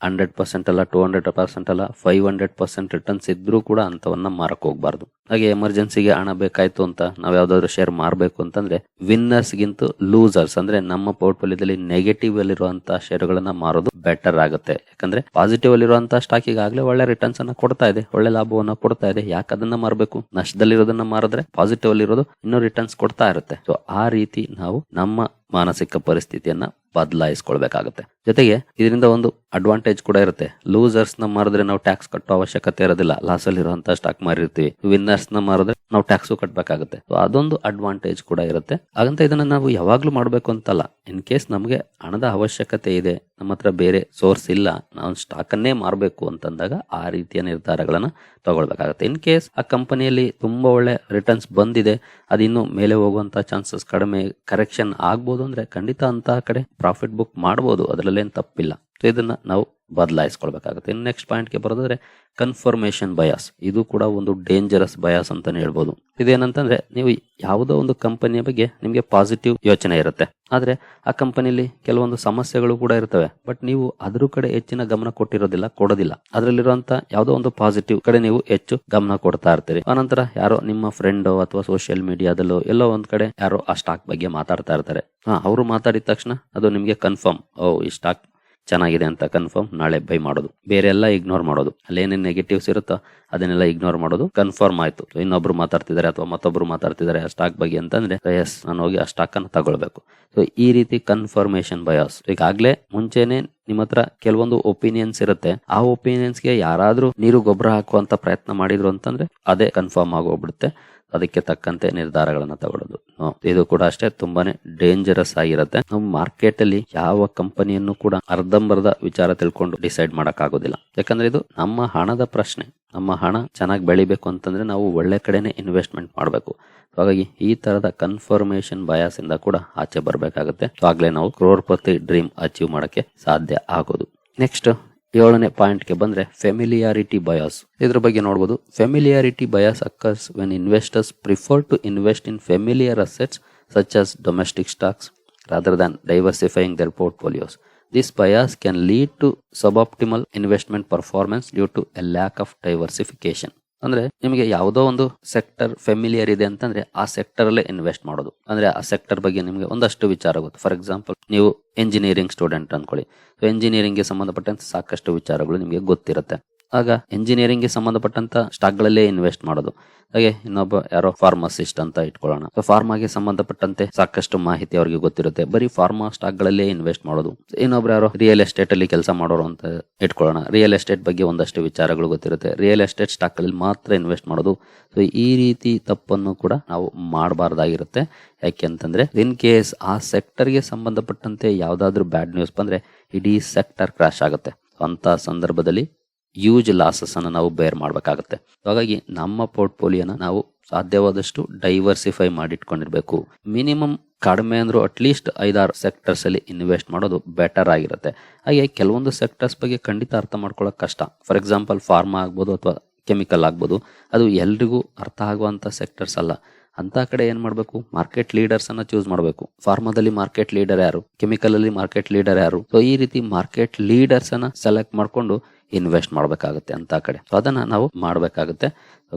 S1: ಹಂಡ್ರೆಡ್ ಪರ್ಸೆಂಟ್ ಅಲ್ಲ ಟೂ ಹಂಡ್ರೆಡ್ ಪರ್ಸೆಂಟ್ ಅಲ್ಲ ಫೈವ್ ಹಂಡ್ರೆಡ್ ಪರ್ಸೆಂಟ್ ರಿಟರ್ನ್ಸ್ ಇದ್ರೂ ಕೂಡ ಅಂತವನ್ನ ಮಾರಕ್ ಹೋಗ್ಬಾರ್ದು. ಹಾಗೆ ಎಮರ್ಜೆನ್ಸಿಗೆ ಹಣ ಬೇಕಾಯ್ತು ಅಂತ ನಾವ್ ಯಾವ್ದಾದ್ರು ಶೇರ್ ಮಾರಬೇಕು ಅಂತಂದ್ರೆ ವಿನ್ನರ್ಸ್ ಗಿಂತ ಲೂಸರ್ಸ್ ಅಂದ್ರೆ ನಮ್ಮ ಪೋರ್ಟ್ಫೋಲಿಯೋದಲ್ಲಿ ನೆಗೆಟಿವ್ ಅಲ್ಲಿರುವಂತಹ ಶೇರ್ಗಳನ್ನ ಮಾರೋದು ಬೆಟರ್ ಆಗುತ್ತೆ. ಯಾಕಂದ್ರೆ ಪಾಸಿಟಿವ್ ಅಲ್ಲಿರುವಂತಹ ಸ್ಟಾಕ್ ಈಗಾಗಲೇ ಒಳ್ಳೆ ರಿಟರ್ನ್ಸ್ ಅನ್ನ ಕೊಡ್ತಾ ಇದೆ, ಒಳ್ಳೆ ಲಾಭವನ್ನ ಕೊಡ್ತಾ ಇದೆ. ಯಾಕೆ ಅದನ್ನ ಮಾರಬೇಕು? ನಷ್ಟದಲ್ಲಿರೋದನ್ನ ಮಾರಿದ್ರೆ ಪಾಸಿಟಿವ್ ಅಲ್ಲಿರೋದು ಇನ್ನೂ ರಿಟರ್ನ್ಸ್ ಕೊಡ್ತಾ ಇರುತ್ತೆ. ಸೊ ಆ ರೀತಿ ನಾವು ನಮ್ಮ ಮಾನಸಿಕ ಪರಿಸ್ಥಿತಿಯನ್ನ ಬದಲಾಯಿಸ್ಕೊಳ್ಬೇಕಾಗುತ್ತೆ. ಜೊತೆಗೆ ಇದರಿಂದ ಒಂದು ಅಡ್ವಾಂಟೇಜ್ ಕೂಡ ಇರುತ್ತೆ. ಲೂಸರ್ಸ್ನ ಮಾರಿದ್ರೆ ನಾವು ಟ್ಯಾಕ್ಸ್ ಕಟ್ಟೋ ಅವಶ್ಯಕತೆ ಇರೋದಿಲ್ಲ. ಲಾಸ್ ಅಲ್ಲಿ ಇರುವಂತಹ ಸ್ಟಾಕ್ ಮಾರಿರ್ತೀವಿ. ವಿನ್ನರ್ಸ್ ನ ಮಾರಿದ್ರೆ ನಾವು ಟ್ಯಾಕ್ಸ್ ಕಟ್ಟಬೇಕಾಗುತ್ತೆ ಅದೊಂದು ಅಡ್ವಾಂಟೇಜ್ ಕೂಡ ಇರುತ್ತೆ. ಹಾಗಂತ ಇದನ್ನ ನಾವು ಯಾವಾಗ್ಲೂ ಮಾಡ್ಬೇಕು ಅಂತಲ್ಲ. ಇನ್ ಕೇಸ್ ನಮಗೆ ಹಣದ ಅವಶ್ಯಕತೆ ಇದೆ, ನಮ್ಮ ಹತ್ರ ಬೇರೆ ಸೋರ್ಸ್ ಇಲ್ಲ ನಾವು ಸ್ಟಾಕ್ ಅನ್ನೇ ಮಾರಬೇಕು ಅಂತಂದಾಗ ಆ ರೀತಿಯ ನಿರ್ಧಾರಗಳನ್ನ ತಗೊಳ್ಬೇಕಾಗುತ್ತೆ. ಇನ್ ಕೇಸ್ ಆ ಕಂಪನಿಯಲ್ಲಿ ತುಂಬಾ ಒಳ್ಳೆ ರಿಟರ್ನ್ಸ್ ಬಂದಿದೆ ಅದಿನ್ನು ಮೇಲೆ ಹೋಗುವಂತ ಚಾನ್ಸಸ್ ಕಡಿಮೆ ಕರೆಕ್ಷನ್ ಆಗ್ಬೋದು ಅಂದ್ರೆ ಖಂಡಿತ ಅಂತಹ ಕಡೆ ಪ್ರಾಫಿಟ್ ಬುಕ್ ಮಾಡಬಹುದು ಅದರಲ್ಲೇನು ತಪ್ಪಿಲ್ಲ. ಸೊ ಇದನ್ನ ನಾವು ಬದಲಾಯಿಸ್ಕೊಳ್ಬೇಕಾಗುತ್ತೆ. ಇನ್ನು ನೆಕ್ಸ್ಟ್ ಪಾಯಿಂಟ್ಗೆ ಬರೋದಾದ್ರೆ ಕನ್ಫರ್ಮೇಷನ್ ಬಯಾಸ್ ಇದು ಕೂಡ ಒಂದು ಡೇಂಜರಸ್ ಬಯಾಸ್ ಅಂತಾನೆ ಹೇಳ್ಬೋದು. ಇದೇನಂತಂದ್ರೆ ನೀವು ಯಾವುದೋ ಒಂದು ಕಂಪನಿಯ ಬಗ್ಗೆ ನಿಮಗೆ ಪಾಸಿಟಿವ್ ಯೋಚನೆ ಇರುತ್ತೆ. ಆದ್ರೆ ಆ ಕಂಪನಿಯಲ್ಲಿ ಕೆಲವೊಂದು ಸಮಸ್ಯೆಗಳು ಕೂಡ ಇರ್ತವೆ. ಬಟ್ ನೀವು ಅದ್ರ ಕಡೆ ಹೆಚ್ಚಿನ ಗಮನ ಕೊಟ್ಟಿರೋದಿಲ್ಲ, ಕೊಡೋದಿಲ್ಲ. ಅದರಲ್ಲಿರುವಂತ ಯಾವುದೋ ಒಂದು ಪಾಸಿಟಿವ್ ಕಡೆ ನೀವು ಹೆಚ್ಚು ಗಮನ ಕೊಡ್ತಾ ಇರ್ತೀರಿ. ಆನಂತರ ಯಾರೋ ನಿಮ್ಮ ಫ್ರೆಂಡ್ ಅಥವಾ ಸೋಷಿಯಲ್ ಮೀಡಿಯಾದಲ್ಲೋ ಎಲ್ಲೋ ಒಂದ್ ಕಡೆ ಯಾರೋ ಆ ಸ್ಟಾಕ್ ಬಗ್ಗೆ ಮಾತಾಡ್ತಾ ಇರ್ತಾರೆ. ಹಾ, ಅವರು ಮಾತಾಡಿದ ತಕ್ಷಣ ಅದು ನಿಮಗೆ ಕನ್ಫರ್ಮ್ ಓ, ಈ ಸ್ಟಾಕ್ ಚೆನ್ನಾಗಿದೆ ಅಂತ ಕನ್ಫರ್ಮ್ ನಾಳೆ ಬೈ ಮಾಡೋದು. ಬೇರೆ ಎಲ್ಲ ಇಗ್ನೋರ್ ಮಾಡೋದು. ಅಲ್ಲೇನೇನು ನೆಗೆಟಿವ್ಸ್ ಇರುತ್ತೋ ಅದನ್ನೆಲ್ಲ ಇಗ್ನೋರ್ ಮಾಡೋದು. ಕನ್ಫರ್ಮ್ ಆಯ್ತು. ಇನ್ನೊಬ್ರು ಮಾತಾಡ್ತಿದ್ದಾರೆ ಅಥವಾ ಮತ್ತೊಬ್ರು ಮಾತಾಡ್ತಿದ್ದಾರೆ ಆ ಸ್ಟಾಕ್ ಬಗ್ಗೆ ಅಂತಂದ್ರೆ ಎಸ್ ನಾನು ಹೋಗಿ ಆ ಸ್ಟಾಕ್ ಅನ್ನು ತಗೊಳ್ಬೇಕು. ಸೊ ಈ ರೀತಿ ಕನ್ಫರ್ಮೇಶನ್ ಬಯಾಸ್ ಈಗಾಗಲೇ ಮುಂಚೆನೆ ನಿಮ್ಮ ಹತ್ರ ಕೆಲವೊಂದು ಒಪಿನಿಯನ್ಸ್ ಇರುತ್ತೆ. ಆ ಒಪಿನಿಯನ್ಸ್ಗೆ ಯಾರಾದ್ರೂ ನೀರು ಗೊಬ್ಬರ ಹಾಕುವಂತ ಪ್ರಯತ್ನ ಮಾಡಿದ್ರು ಅಂತಂದ್ರೆ, ಅದೇ ಕನ್ಫರ್ಮ್ ಆಗೋಗ್ಬಿಡುತ್ತೆ. ಅದಕ್ಕೆ ತಕ್ಕಂತೆ ನಿರ್ಧಾರಗಳನ್ನ ತಗೊಳ್ಳೋದು. ಇದು ಕೂಡ ಅಷ್ಟೇ ತುಂಬಾನೇ ಡೇಂಜರಸ್ ಆಗಿರುತ್ತೆ. ನಾವು ಮಾರ್ಕೆಟ್ ಅಲ್ಲಿ ಯಾವ ಕಂಪನಿಯನ್ನು ಕೂಡ ಅರ್ಧಂಬರ್ಧ ವಿಚಾರ ತಿಳ್ಕೊಂಡು ಡಿಸೈಡ್ ಮಾಡಕ್ ಆಗೋದಿಲ್ಲ ಯಾಕಂದ್ರೆ ಇದು ನಮ್ಮ ಹಣದ ಪ್ರಶ್ನೆ. ನಮ್ಮ ಹಣ ಚೆನ್ನಾಗಿ ಬೆಳಿಬೇಕು ಅಂತಂದ್ರೆ ನಾವು ಒಳ್ಳೆ ಕಡೆನೆ ಇನ್ವೆಸ್ಟ್ಮೆಂಟ್ ಮಾಡಬೇಕು. ಹಾಗಾಗಿ ಈ ತರದ ಕನ್ಫರ್ಮೇಶನ್ ಬಯಾಸ್ ಇಂದ ಕೂಡ ಆಚೆ ಬರಬೇಕಾಗುತ್ತೆ. ಆಗ್ಲೇ ನಾವು ಕ್ರೋರ್ಪತಿ ಡ್ರೀಮ್ ಅಚೀವ್ ಮಾಡಕ್ಕೆ ಸಾಧ್ಯ ಆಗೋದು. ನೆಕ್ಸ್ಟ್ ಏಳನೇ ಪಾಯಿಂಟ್ಗೆ ಬಂದರೆ ಫೆಮಿಲಿಯಾರಿಟಿ ಬಯಾಸ್ ಇದ್ರ ಬಗ್ಗೆ ನೋಡ್ಬೋದು familiarity bias occurs when investors prefer to invest in familiar assets such as domestic stocks rather than diversifying their portfolios. This bias can lead to suboptimal investment performance due to a lack of diversification. ಅಂದ್ರೆ ನಿಮಗೆ ಯಾವುದೋ ಒಂದು sector familiar ಇದೆ ಅಂತಂದ್ರೆ ಆ sector ಅಲ್ಲೇ invest ಮಾಡೋದು. ಅಂದ್ರೆ ಆ ಸೆಕ್ಟರ್ ಬಗ್ಗೆ ನಿಮಗೆ ಒಂದಷ್ಟು ವಿಚಾರ ಗೊತ್ತು. ಫಾರ್ ಎಕ್ಸಾಂಪಲ್ ನೀವು ಎಂಜಿನಿಯರಿಂಗ್ ಸ್ಟೂಡೆಂಟ್ ಅನ್ಕೊಳ್ಳಿ. ಸೊ ಎಂಜಿನಿಯರಿಂಗ್ಗೆ ಸಂಬಂಧಪಟ್ಟಂತ ಸಾಕಷ್ಟು ವಿಚಾರಗಳು ನಿಮಗೆ ಗೊತ್ತಿರುತ್ತೆ. ಆಗ ಇಂಜಿನಿಯರಿಂಗ್ಗೆ ಸಂಬಂಧಪಟ್ಟಂತ ಸ್ಟಾಕ್ ಗಳಲ್ಲೇ ಇನ್ವೆಸ್ಟ್ ಮಾಡೋದು. ಹಾಗೆ ಇನ್ನೊಬ್ಬ ಯಾರೋ ಫಾರ್ಮಸಿಸ್ಟ್ ಅಂತ ಇಟ್ಕೊಳ್ಳೋಣ. ಫಾರ್ಮಾಗೆ ಸಂಬಂಧಪಟ್ಟಂತೆ ಸಾಕಷ್ಟು ಮಾಹಿತಿ ಅವರಿಗೆ ಗೊತ್ತಿರುತ್ತೆ. ಬರೀ ಫಾರ್ಮಾ ಸ್ಟಾಕ್ ಗಳಲ್ಲೇ ಇನ್ವೆಸ್ಟ್ ಮಾಡೋದು. ಇನ್ನೊಬ್ರು ಯಾರೋ ರಿಯಲ್ ಎಸ್ಟೇಟ್ ಅಲ್ಲಿ ಕೆಲಸ ಮಾಡೋರು ಅಂತ ಇಟ್ಕೊಳ್ಳೋಣ. ರಿಯಲ್ ಎಸ್ಟೇಟ್ ಬಗ್ಗೆ ಒಂದಷ್ಟು ವಿಚಾರಗಳು ಗೊತ್ತಿರುತ್ತೆ. ರಿಯಲ್ ಎಸ್ಟೇಟ್ ಸ್ಟಾಕ್ ಅಲ್ಲಿ ಮಾತ್ರ ಇನ್ವೆಸ್ಟ್ ಮಾಡೋದು. ಸೊ ಈ ರೀತಿ ತಪ್ಪನ್ನು ಕೂಡ ನಾವು ಮಾಡಬಾರ್ದಾಗಿರುತ್ತೆ. ಯಾಕೆಂತಂದ್ರೆ ಇನ್ ಕೇಸ್ ಆ ಸೆಕ್ಟರ್ಗೆ ಸಂಬಂಧಪಟ್ಟಂತೆ ಯಾವ್ದಾದ್ರು ಬ್ಯಾಡ್ ನ್ಯೂಸ್ ಬಂದ್ರೆ, ಇಡೀ ಸೆಕ್ಟರ್ ಕ್ರಾಶ್ ಆಗುತ್ತೆ. ಅಂತ ಸಂದರ್ಭದಲ್ಲಿ ಯೂಜ್ ಲಾಸಸ್ ಅನ್ನು ನಾವು ಬೇರ್ ಮಾಡಬೇಕಾಗುತ್ತೆ. ಹಾಗಾಗಿ ನಮ್ಮ ಪೋರ್ಟ್ಫೋಲಿಯೋನ ನಾವು ಸಾಧ್ಯವಾದಷ್ಟು ಡೈವರ್ಸಿಫೈ ಮಾಡಿಟ್ಕೊಂಡಿರ್ಬೇಕು. ಮಿನಿಮಮ್ ಕಡಿಮೆ ಅಂದ್ರೂ ಅಟ್ಲೀಸ್ಟ್ ಐದಾರು ಸೆಕ್ಟರ್ಸ್ ಅಲ್ಲಿ ಇನ್ವೆಸ್ಟ್ ಮಾಡೋದು ಬೆಟರ್ ಆಗಿರುತ್ತೆ. ಹಾಗೆ ಕೆಲವೊಂದು ಸೆಕ್ಟರ್ಸ್ ಬಗ್ಗೆ ಖಂಡಿತ ಅರ್ಥ ಮಾಡ್ಕೊಳ್ಳೋಕೆ ಕಷ್ಟ. ಫಾರ್ ಎಕ್ಸಾಂಪಲ್ ಫಾರ್ಮಾ ಆಗ್ಬೋದು ಅಥವಾ ಕೆಮಿಕಲ್ ಆಗ್ಬೋದು. ಅದು ಎಲ್ರಿಗೂ ಅರ್ಥ ಆಗುವಂತ ಸೆಕ್ಟರ್ಸ್ ಅಲ್ಲ. ಅಂತ ಕಡೆ ಏನ್ ಮಾಡಬೇಕು? ಮಾರ್ಕೆಟ್ ಲೀಡರ್ಸ್ ಅನ್ನ ಚೂಸ್ ಮಾಡಬೇಕು. ಫಾರ್ಮಾದಲ್ಲಿ ಮಾರ್ಕೆಟ್ ಲೀಡರ್ ಯಾರು? ಕೆಮಿಕಲ್ ಅಲ್ಲಿ ಮಾರ್ಕೆಟ್ ಲೀಡರ್ ಯಾರು? ಸೊ ಈ ರೀತಿ ಮಾರ್ಕೆಟ್ ಲೀಡರ್ಸ್ ಅನ್ನ ಸೆಲೆಕ್ಟ್ ಮಾಡ್ಕೊಂಡು ಇನ್ವೆಸ್ಟ್ ಮಾಡಬೇಕಾಗುತ್ತೆ ಅಂತ ಕಡೆ. ಸೊ ಅದನ್ನ ನಾವು ಮಾಡಬೇಕಾಗುತ್ತೆ.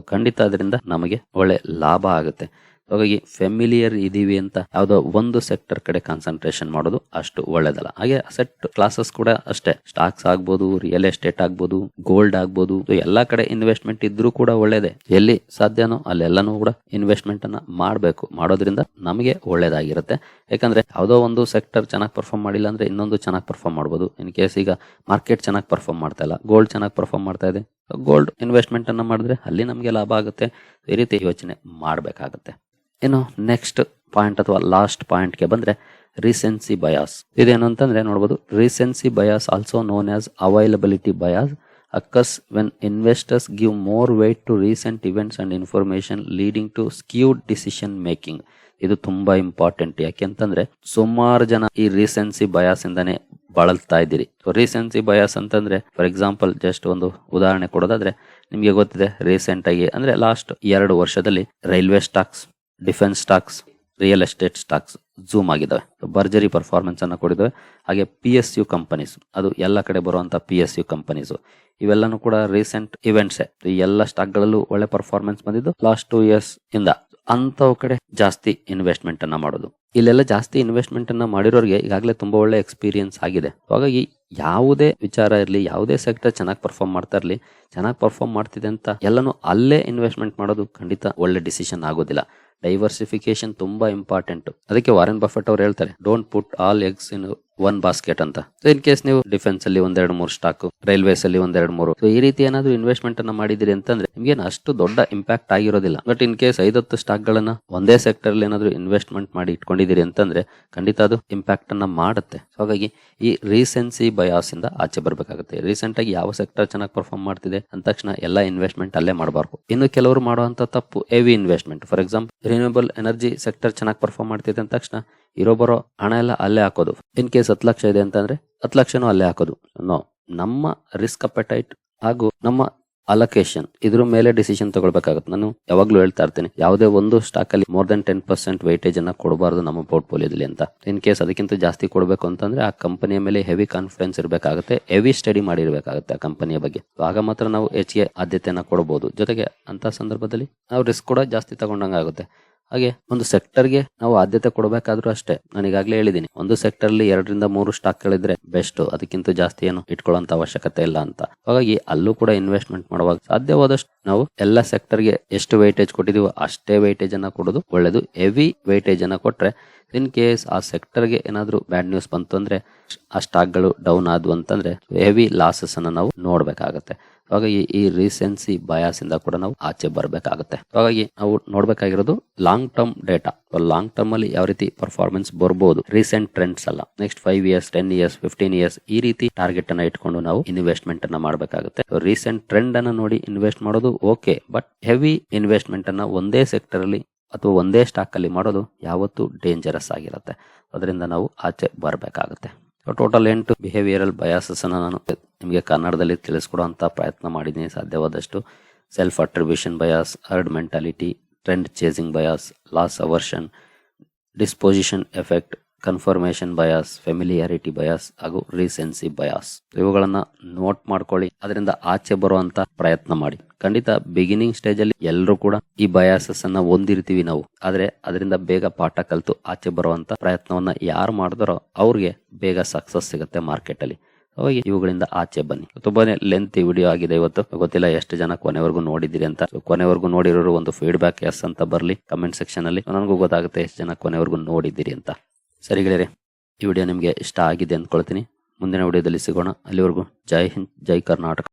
S1: ಖಂಡಿತ ಅದರಿಂದ ನಮಗೆ ಒಳ್ಳೆ ಲಾಭ ಆಗುತ್ತೆ. ಹಾಗಾಗಿ ಫೆಮಿಲಿಯರ್ ಇದೀವಿ ಅಂತ ಯಾವುದೋ ಒಂದು ಸೆಕ್ಟರ್ ಕಡೆ ಕಾನ್ಸಂಟ್ರೇಷನ್ ಮಾಡೋದು ಅಷ್ಟು ಒಳ್ಳೇದಲ್ಲ. ಹಾಗೆ ಅಸೆಟ್ ಕ್ಲಾಸಸ್ ಕೂಡ ಅಷ್ಟೇ. ಸ್ಟಾಕ್ಸ್ ಆಗ್ಬೋದು ರಿಯಲ್ ಎಸ್ಟೇಟ್ ಆಗ್ಬೋದು ಗೋಲ್ಡ್ ಆಗ್ಬೋದು ಎಲ್ಲ ಕಡೆ ಇನ್ವೆಸ್ಟ್ಮೆಂಟ್ ಇದ್ರೂ ಕೂಡ ಒಳ್ಳೇದೇ. ಎಲ್ಲಿ ಸಾಧ್ಯನೋ ಅಲ್ಲೆಲ್ಲಾನು ಕೂಡ ಇನ್ವೆಸ್ಟ್ಮೆಂಟ್ ಅನ್ನ ಮಾಡಬೇಕು. ಮಾಡೋದ್ರಿಂದ ನಮಗೆ ಒಳ್ಳೇದಾಗಿರುತ್ತೆ. ಯಾಕಂದ್ರೆ ಯಾವುದೋ ಒಂದು ಸೆಕ್ಟರ್ ಚೆನ್ನಾಗಿ ಪರ್ಫಾರ್ಮ್ ಮಾಡಿಲ್ಲ ಅಂದ್ರೆ ಇನ್ನೊಂದು ಚೆನ್ನಾಗಿ ಪರ್ಫಾರ್ಮ್ ಮಾಡ್ಬೋದು. ಇನ್ ಕೇಸ್ ಈಗ ಮಾರ್ಕೆಟ್ ಚೆನ್ನಾಗಿ ಪರ್ಫಾರ್ಮ್ ಮಾಡ್ತಾ ಇಲ್ಲ ಗೋಲ್ಡ್ ಚೆನ್ನಾಗಿ ಪರ್ಫಾರ್ಮ್ ಮಾಡ್ತಾ ಇದೆ. ಗೋಲ್ಡ್ ಇನ್ವೆಸ್ಟ್ಮೆಂಟ್ ಅನ್ನ ಮಾಡಿದ್ರೆ ಅಲ್ಲಿ ನಮಗೆ ಲಾಭ ಆಗುತ್ತೆ. ಈ ರೀತಿ ಯೋಚನೆ ಮಾಡಬೇಕಾಗುತ್ತೆ. ಇನ್ನು ನೆಕ್ಸ್ಟ್ ಪಾಯಿಂಟ್ ಅಥವಾ ಲಾಸ್ಟ್ ಪಾಯಿಂಟ್ಗೆ ಬಂದ್ರೆ ರೀಸೆನ್ಸಿ ಬಯಾಸ್ ಇದೇನು ಅಂತಂದರೆ ನೋಡ್ಬೋದು recency bias also known as availability bias occurs when investors give more weight to recent events and information leading to skewed decision making ಇದು ತುಂಬಾ ಇಂಪಾರ್ಟೆಂಟ್ ಯಾಕೆಂತಂದ್ರೆ ಸುಮಾರು ಜನ ಈ ರೀಸೆನ್ಸಿ ಬಯಾಸ್ ಇಂದಾನೆ ಬಳಲ್ತಾ ಇದ್ದೀರಿ. ರೀಸೆನ್ಸಿ ಬಯಾಸ್ ಅಂತಂದ್ರೆ ಫಾರ್ ಎಕ್ಸಾಂಪಲ್ ಜಸ್ಟ್ ಒಂದು ಉದಾಹರಣೆ ಕೊಡೋದಾದ್ರೆ, ನಿಮಗೆ ಗೊತ್ತಿದೆ ರೀಸೆಂಟ್ ಆಗಿ ಅಂದ್ರೆ ಲಾಸ್ಟ್ ಎರಡು ವರ್ಷದಲ್ಲಿ railway stocks defence stocks, real estate stocks zoom ಆಗಿದ್ದಾವೆ ಭರ್ಜರಿ ಪರ್ಫಾರ್ಮೆನ್ಸ್ ಅನ್ನು ಕೊಡಿದ್ದಾವೆ ಹಾಗೆ ಪಿ ಎಸ್ ಯು ಕಂಪನೀಸ್ ಅದು ಎಲ್ಲ ಕಡೆ ಬರುವಂಥ ಪಿ ಎಸ್ ಯು ಕಂಪನೀಸ್ ಇವೆಲ್ಲನೂ ಕೂಡ ರೀಸೆಂಟ್ ಇವೆಂಟ್ಸ್ ಈ ಎಲ್ಲ ಸ್ಟಾಕ್ಗಳಲ್ಲೂ ಒಳ್ಳೆ ಪರ್ಫಾರ್ಮೆನ್ಸ್ ಬಂದಿದ್ದು ಲಾಸ್ಟ್ ಟೂ ಇಯರ್ಸ್ ಇಂದ. ಅಂಥವು ಕಡೆ ಜಾಸ್ತಿ ಇನ್ವೆಸ್ಟ್ಮೆಂಟ್ ಅನ್ನ ಮಾಡೋದು. ಇಲ್ಲೆಲ್ಲ ಜಾಸ್ತಿ ಇನ್ವೆಸ್ಟ್ಮೆಂಟ್ ಅನ್ನ ಮಾಡಿರೋರಿಗೆ ಈಗಾಗಲೇ ತುಂಬಾ ಒಳ್ಳೆ ಎಕ್ಸ್ಪೀರಿಯನ್ಸ್ ಆಗಿದೆ. ಹಾಗಾಗಿ ಯಾವುದೇ ವಿಚಾರ ಇರಲಿ, ಯಾವುದೇ ಸೆಕ್ಟರ್ ಚೆನ್ನಾಗಿ ಪರ್ಫಾರ್ಮ್ ಮಾಡ್ತಾ ಇರಲಿ, ಚೆನ್ನಾಗಿ ಪರ್ಫಾರ್ಮ್ ಮಾಡ್ತಿದೆ ಅಂತ ಎಲ್ಲನೂ ಅಲ್ಲೇ ಇನ್ವೆಸ್ಟ್ಮೆಂಟ್ ಮಾಡೋದು ಖಂಡಿತ ಒಳ್ಳೆ ಡಿಸಿಷನ್ ಆಗೋದಿಲ್ಲ. ಡೈವರ್ಸಿಫಿಕೇಶನ್ ತುಂಬಾ ಇಂಪಾರ್ಟೆಂಟ್ ಅದಕ್ಕೆ ವಾರನ್ ಬಫೆಟ್ ಅವ್ರು ಹೇಳ್ತಾರೆ don't put all eggs in one basket ಅಂತ. ಇನ್ ಕೇಸ್ ನೀವು ಡಿಫೆನ್ಸ್ ಅಲ್ಲಿ ಒಂದೆರಡು ಮೂರು ಸ್ಟಾಕ್ ರೈಲ್ವೇಸ್ ಅಲ್ಲಿ ಒಂದೆರಡು ಮೂರು. ಸೊ ಈ ರೀತಿ ಏನಾದ್ರು ಇನ್ವೆಸ್ಟ್ಮೆಂಟ್ ಅನ್ನ ಮಾಡಿದಿರಿ ಅಂತಂದ್ರೆ ನಿಮ್ಗೆ ಅಷ್ಟು ದೊಡ್ಡ ಇಂಪ್ಯಾಕ್ಟ್ ಆಗಿರೋದಿಲ್ಲ. ಬಟ್ ಇನ್ ಕೇಸ್ ಐದತ್ತು ಸ್ಟಾಕ್ ಗಳನ್ನ ಒಂದೇ ಸೆಕ್ಟರ್ ಅಲ್ಲಿ ಏನಾದ್ರು ಇನ್ವೆಸ್ಟ್ಮೆಂಟ್ ಮಾಡಿ ಇಟ್ಕೊಂಡಿದ್ದೀರಿ ಅಂತಂದ್ರೆ ಖಂಡಿತ ಅದು ಇಂಪ್ಯಾಕ್ಟ್ ಅನ್ನ ಮಾಡುತ್ತೆ. ಸೊ ಹಾಗಾಗಿ ಈ ರೀಸೆನ್ಸಿ ಬಯಾಸ್ ಇಂದ ಆಚೆ ಬರ್ಬೇಕಾಗುತ್ತೆ. ರೀಸೆಂಟ್ ಆಗಿ ಯಾವ ಸೆಕ್ಟರ್ ಚೆನ್ನಾಗಿ ಪರ್ಫಾರ್ಮ್ ಮಾಡ್ತಿದೆ ಅಂದ ತಕ್ಷಣ ಎಲ್ಲ ಇನ್ವೆಸ್ಟ್ಮೆಂಟ್ ಅಲ್ಲೇ ಮಾಡಬಾರ್ದು. ಇನ್ನು ಕೆಲವರು ಮಾಡುವಂತ ತಪ್ಪು heavy investment for example renewable energy sector ಚೆನ್ನಾಗಿ ಪರ್ಫಾರ್ಮ್ ಮಾಡ್ತಿದೆ ಅಂದ ತಕ್ಷಣ ಇರೋ ಬರೋ ಹಣ ಎಲ್ಲ ಅಲ್ಲೇ ಹಾಕೋದು. ಇನ್ ಕೇಸ್ ಹತ್ತು ಲಕ್ಷ ಇದೆ ಅಂತಂದ್ರೆ ಹತ್ತು ಲಕ್ಷನೂ ಅಲ್ಲೇ ಹಾಕೋದು. ನೋ ನಮ್ಮ ರಿಸ್ಕ್ ಅಪೆಟೈಟ್ ಹಾಗೂ ನಮ್ಮ ಅಲೋಕೇಶನ್ ಇದ್ರ ಮೇಲೆ ಡಿಸಿಷನ್ ತಗೊಳ್ಬೇಕಾಗುತ್ತೆ. ನಾನು ಯಾವಾಗ್ಲೂ ಹೇಳ್ತಾ ಇರ್ತೀನಿ, ಯಾವುದೇ ಒಂದು ಸ್ಟಾಕ್ ಅಲ್ಲಿ more than ten percent weightage ಅನ್ನ ಕೊಡಬಾರ್ದು ನಮ್ಮ ಪೋರ್ಟ್ಫೋಲಿಯೋದಲ್ಲಿ ಅಂತ. ಇನ್ ಕೇಸ್ ಅದಕ್ಕಿಂತ ಜಾಸ್ತಿ ಕೊಡಬೇಕು ಅಂತಂದ್ರೆ ಆ ಕಂಪನಿಯ ಮೇಲೆ ಹೆವಿ ಕಾನ್ಫಿಡೆನ್ಸ್ ಇರಬೇಕಾಗುತ್ತೆ ಹೆವಿ ಸ್ಟಡಿ ಮಾಡಿರ್ಬೇಕಾಗುತ್ತೆ ಆ ಕಂಪನಿಯ ಬಗ್ಗೆ. ಆಗ ಮಾತ್ರ ನಾವು ಹೆಚ್ಚಿಗೆ ಆದ್ಯತೆಯನ್ನ ಕೊಡಬಹುದು ಜೊತೆಗೆ ಅಂತ ಸಂದರ್ಭದಲ್ಲಿ ನಾವು ರಿಸ್ಕ್ ಕೂಡ ಜಾಸ್ತಿ ತಗೊಂಡಂಗಾಗುತ್ತೆ. ಹಾಗೆ ಒಂದು ಸೆಕ್ಟರ್ಗೆ ನಾವು ಆದ್ಯತೆ ಕೊಡಬೇಕಾದ್ರೂ ಅಷ್ಟೇ. ನಾನು ಈಗಾಗಲೇ ಹೇಳಿದ್ದೀನಿ ಒಂದು ಸೆಕ್ಟರ್ ಅಲ್ಲಿ ಎರಡರಿಂದ ಮೂರು ಸ್ಟಾಕ್ ಗಳಿದ್ರೆ ಬೆಸ್ಟ್ ಅದಕ್ಕಿಂತ ಜಾಸ್ತಿ ಏನು ಇಟ್ಕೊಳ್ಳುವಂತ ಅವಶ್ಯಕತೆ ಇಲ್ಲ ಅಂತ. ಹಾಗಾಗಿ ಅಲ್ಲೂ ಕೂಡ ಇನ್ವೆಸ್ಟ್ಮೆಂಟ್ ಮಾಡುವಾಗ ಸಾಧ್ಯವಾದಷ್ಟು ನಾವು ಎಲ್ಲ ಸೆಕ್ಟರ್ಗೆ ಎಷ್ಟು ವೈಟೇಜ್ ಕೊಟ್ಟಿದೀವೋ ಅಷ್ಟೇ ವೈಟೇಜ್ ಅನ್ನ ಕೊಡೋದು ಒಳ್ಳೇದು. ಹೆವಿ ವೈಟೇಜ್ ಅನ್ನ ಕೊಟ್ರೆ ಇನ್ ಕೇಸ್ ಆ ಸೆಕ್ಟರ್ಗೆ ಏನಾದ್ರೂ ಬ್ಯಾಡ್ ನ್ಯೂಸ್ ಬಂತು ಅಂದ್ರೆ, ಆ ಸ್ಟಾಕ್ಗಳು ಡೌನ್ ಆದ್ವು ಅಂತಂದ್ರೆ ಹೆವಿ ಲಾಸಸ್ ಅನ್ನ ನಾವು ನೋಡ್ಬೇಕಾಗತ್ತೆ. ಹಾಗಾಗಿ ಈ ರೀಸೆನ್ಸಿ ಬಯಾಸ್ ಇಂದ ಕೂಡ ನಾವು ಆಚೆ ಬರಬೇಕಾಗುತ್ತೆ. ಹಾಗಾಗಿ ನಾವು ನೋಡ್ಬೇಕಾಗಿರೋದು long term data long term ಅಲ್ಲಿ ಯಾವ ರೀತಿ ಪರ್ಫಾರ್ಮೆನ್ಸ್ ಬರ್ಬೋದು? ರೀಸೆಂಟ್ ಟ್ರೆಂಡ್ಸ್ ಅಲ್ಲ. Next five years ten years fifteen years ಈ ರೀತಿ ಟಾರ್ಗೆಟ್ ಅನ್ನ ಇಟ್ಕೊಂಡು ನಾವು ಇನ್ವೆಸ್ಟ್ಮೆಂಟ್ ಅನ್ನ ಮಾಡಬೇಕಾಗುತ್ತೆ. ರೀಸೆಂಟ್ ಟ್ರೆಂಡ್ ಅನ್ನ ನೋಡಿ ಇನ್ವೆಸ್ಟ್ ಮಾಡೋದು ಓಕೆ ಬಟ್ ಹೆವಿ ಇನ್ವೆಸ್ಟ್ಮೆಂಟ್ ಅನ್ನ ಒಂದೇ ಸೆಕ್ಟರ್ ಅಲ್ಲಿ ಅಥವಾ ಒಂದೇ ಸ್ಟಾಕಲ್ಲಿ ಮಾಡೋದು ಯಾವತ್ತೂ ಡೇಂಜರಸ್ ಆಗಿರುತ್ತೆ. ಅದರಿಂದ ನಾವು ಆಚೆ ಬರಬೇಕಾಗುತ್ತೆ. ಟೋಟಲ್ ಎಂಟು ಬಿಹೇವಿಯರಲ್ ಬಯಾಸಸ್ ಅನ್ನ ನಾನು ನಿಮಗೆ ಕನ್ನಡದಲ್ಲಿ ತಿಳಿಸ್ಕೊಡೋಂಥ ಪ್ರಯತ್ನ ಮಾಡಿದ್ದೀನಿ. ಸಾಧ್ಯವಾದಷ್ಟು self attribution bias herd mentality trend chasing bias loss aversion disposition effect confirmation bias familiarity bias ಹಾಗೂ ರೀಸೆನ್ಸಿ ಬಯಾಸ್ ಇವುಗಳನ್ನು ನೋಟ್ ಮಾಡ್ಕೊಳ್ಳಿ. ಅದರಿಂದ ಆಚೆ ಬರುವಂಥ ಪ್ರಯತ್ನ ಮಾಡಿ. ಖಂಡಿತ ಬಿಗಿನಿಂಗ್ ಸ್ಟೇಜ್ ಅಲ್ಲಿ ಎಲ್ಲರೂ ಕೂಡ ಈ ಬಯಾಸಸ್ ಅನ್ನ ಹೊಂದಿರ್ತೀವಿ ನಾವು. ಆದ್ರೆ ಅದರಿಂದ ಬೇಗ ಪಾಠ ಕಲಿತು ಆಚೆ ಬರುವಂತ ಪ್ರಯತ್ನವನ್ನ ಯಾರು ಮಾಡಿದಾರೋ ಅವ್ರಿಗೆ ಬೇಗ ಸಕ್ಸಸ್ ಸಿಗುತ್ತೆ ಮಾರ್ಕೆಟ್ ಅಲ್ಲಿ. ಹೋಗಿ ಇವುಗಳಿಂದ ಆಚೆ ಬನ್ನಿ. ತುಂಬಾನೇ ಲೆಂತ್ ವಿಡಿಯೋ ಆಗಿದೆ ಇವತ್ತು. ಗೊತ್ತಿಲ್ಲ ಎಷ್ಟು ಜನ ಕೊನೆವರೆಗೂ ನೋಡಿದಿರಿ ಅಂತ. ಕೊನೆವರೆಗೂ ನೋಡಿರೋರು ಒಂದು ಫೀಡ್ಬ್ಯಾಕ್ ಎಸ್ ಅಂತ ಬರ್ಲಿ ಕಮೆಂಟ್ ಸೆಕ್ಷನ್ ಅಲ್ಲಿ. ನನಗೂ ಗೊತ್ತಾಗುತ್ತೆ ಎಷ್ಟು ಜನ ಕೊನೆವರೆಗೂ ನೋಡಿದ್ದೀರಿ ಅಂತ. ಸರಿ ಗೆಳೆಯರೆ, ಈ ವಿಡಿಯೋ ನಿಮಗೆ ಇಷ್ಟ ಆಗಿದೆ ಅಂದ್ಕೊಳ್ತೀನಿ. ಮುಂದಿನ ವಿಡಿಯೋದಲ್ಲಿ ಸಿಗೋಣ. ಅಲ್ಲಿವರೆಗೂ ಜೈ ಹಿಂದ್, ಜೈ ಕರ್ನಾಟಕ.